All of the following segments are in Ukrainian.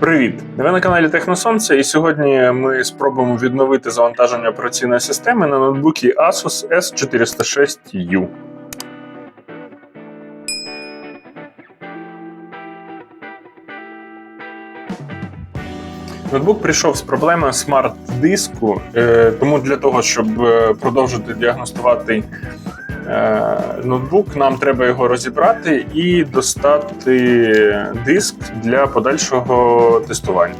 Привіт! Ви на каналі Техносонце, і сьогодні ми спробуємо відновити завантаження операційної системи на ноутбукі Asus S406U. Ноутбук прийшов з проблемою смарт-диску, е, тому для того, щоб е, продовжити діагностувати ноутбук, нам треба його розібрати і достати диск для подальшого тестування.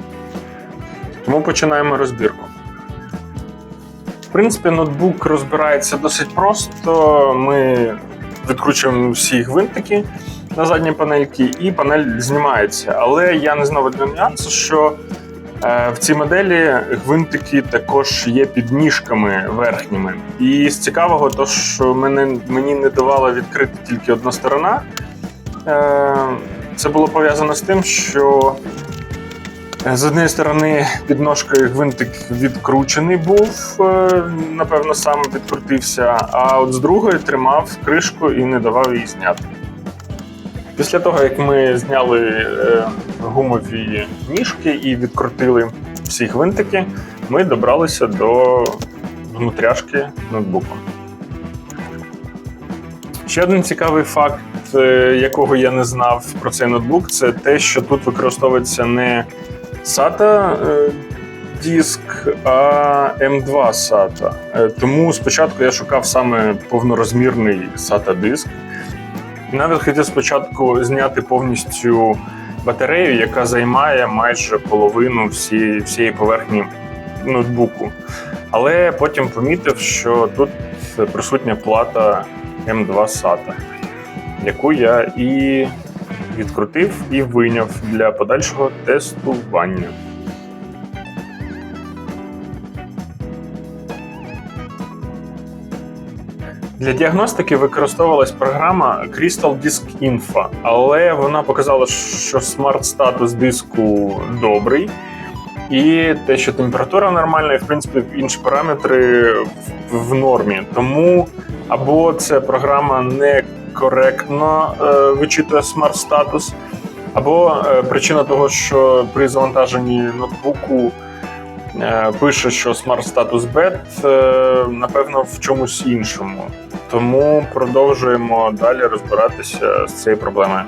Тому починаємо розбірку. В принципі, ноутбук розбирається досить просто. Ми відкручуємо всі гвинтики на задній панельці, і панель знімається. Але я не знав одного нюансу, що е, в цій моделі гвинтики також є під ніжками верхніми. І з цікавого, то що мені не давала відкрити тільки одна сторона. Е, Це було пов'язано з тим, що з однієї сторони під ножкою гвинтик відкручений був, е, напевно, сам відкрутився, а от з другої тримав кришку і не давав її зняти. Після того, як ми зняли е, гумові ніжки і відкрутили всі гвинтики, ми добралися до внутряшки ноутбуку. Ще один цікавий факт, е, якого я не знав про цей ноутбук, це те, що тут використовується не SATA е, диск, а M2 SATA. Е, Тому спочатку я шукав саме повнорозмірний SATA диск. Навіть хотів спочатку зняти повністю батарею, яка займає майже половину всієї всієї поверхні ноутбуку. Але потім помітив, що тут присутня плата М2 SATA, яку я і відкрутив і вийняв для подальшого тестування. Для діагностики використовувалась програма Crystal Disk Info, але вона показала, що смарт-статус диску добрий, і те, що температура нормальна, і в принципі інші параметри в, нормі. Тому або ця програма не коректно е, вичитує смарт-статус, або е, причина того, що при завантаженні ноутбуку е, пише, що смарт-статус bad, е, напевно, в чомусь іншому. Тому продовжуємо далі розбиратися з цією проблемою.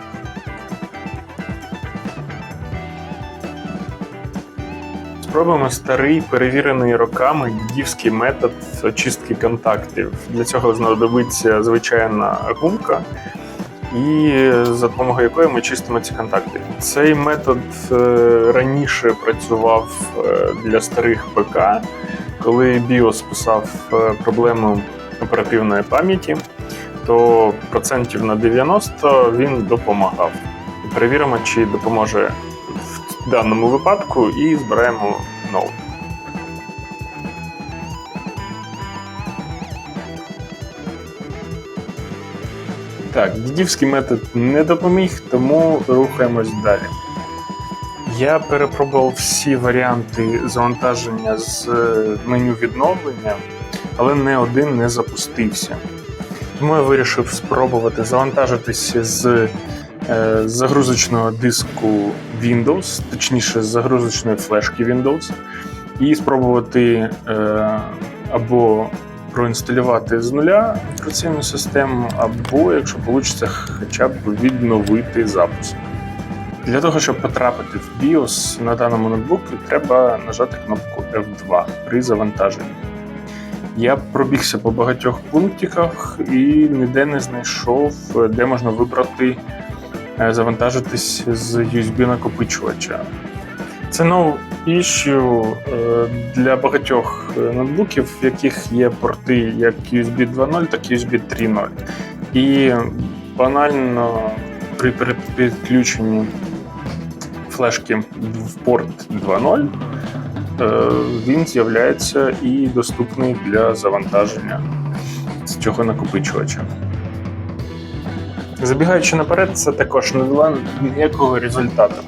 Спробуємо старий перевірений роками дідівський метод очистки контактів. Для цього знадобиться звичайна гумка, і за допомогою якої ми чистимо ці контакти. Цей метод е, раніше працював е, для старих ПК, коли BIOS писав е, проблему оперативної пам'яті, то процентів на 90 він допомагав. Перевіримо, чи допоможе в даному випадку, і збираємо ноут. Так, дідівський метод не допоміг, тому рухаємось далі. Я перепробував всі варіанти завантаження з е, меню відновлення, але не один не запустився. Тому я вирішив спробувати завантажитися з е, загрузочного диску Windows, точніше з загрузочної флешки Windows, і спробувати е, або проінсталювати з нуля операційну систему, або, якщо вийде, хоча б відновити запуск. Для того, щоб потрапити в BIOS на даному ноутбуку, треба нажати кнопку F2 при завантаженні. Я пробігся по багатьох пунктиках і ніде не знайшов, де можна вибрати е, завантажитись з USB-накопичувача. Це no issue е, для багатьох е, ноутбуків, в яких є порти як USB 2.0, так і USB 3.0. І банально при підключенні флешки в порт 2.0 е, він з'являється і доступний для завантаження з цього накопичувача. Забігаючи наперед, це також не дало ніякого результату.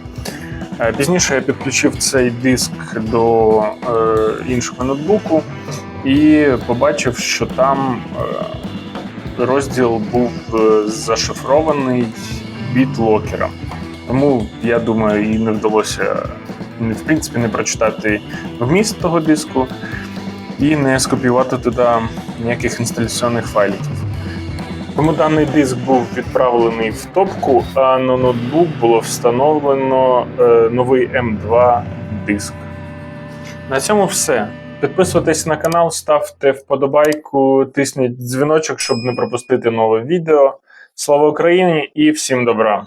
Е, Пізніше я підключив цей диск до е, іншого ноутбуку і побачив, що там е, розділ був е, зашифрований бітлокером. Тому я думаю, і не вдалося в принципі не прочитати вміст того диску і не скопіювати туди ніяких інсталяційних файлів. Тому даний диск був відправлений в топку, а на ноутбук було встановлено е, новий M2 диск. На цьому все. Підписуйтесь на канал, ставте вподобайку, тисніть дзвіночок, щоб не пропустити нове відео. Слава Україні і всім добра!